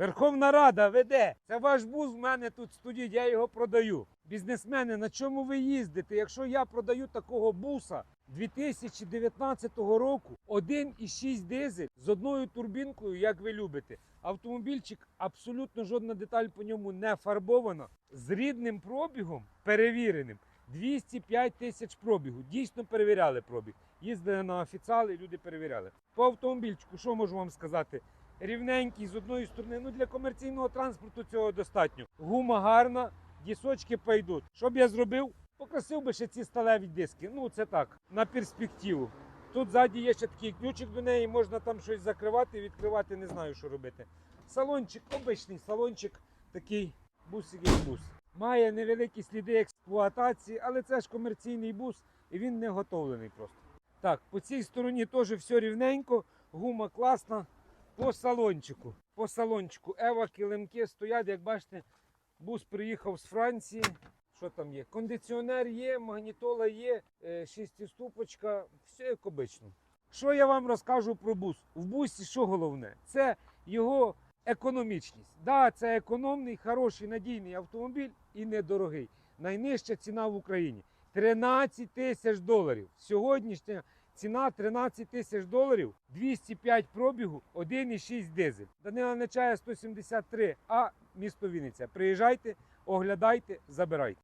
Верховна Рада веде. Це ваш бус в мене тут стоїть, я його продаю. Бізнесмени, на чому ви їздите? Якщо я продаю такого буса 2019 року, 1,6 дизель з одною турбінкою, як ви любите. Автомобільчик абсолютно жодна деталь по ньому не фарбована. З рідним пробігом, перевіреним, 205 тисяч пробігу. Дійсно перевіряли пробіг. Їздили на офіціали, люди перевіряли. По автомобільчику, що можу вам сказати? Рівненький з одної сторони. Ну для комерційного транспорту цього достатньо. Гума гарна, дісочки пойдуть. Що б я зробив? Покрасив би ще ці сталеві диски. Ну це так, на перспективу. Тут ззаді є ще такий ключик до неї, можна там щось закривати, відкривати, не знаю, що робити. Салончик, обичний салончик, такий бусик як бус. Має невеликі сліди експлуатації, але це ж комерційний бус і він не готовлений просто. Так, по цій стороні теж все рівненько, гума класна. По салончику. По салончику. Ева килимки стоять, як бачите, бус приїхав з Франції. Що там є? Кондиціонер є, магнітола є, е, шестиступочка, все як обично. Що я вам розкажу про бус? В бусі що головне? Це його економічність. Да, це економний, хороший, надійний автомобіль і недорогий. Найнижча ціна в Україні 13 тисяч доларів. Сьогоднішня ціна 13 тисяч доларів, 205 пробігу, 1,6 дизель. Данила Нечая 173, а місто Вінниця. Приїжджайте, оглядайте, забирайте.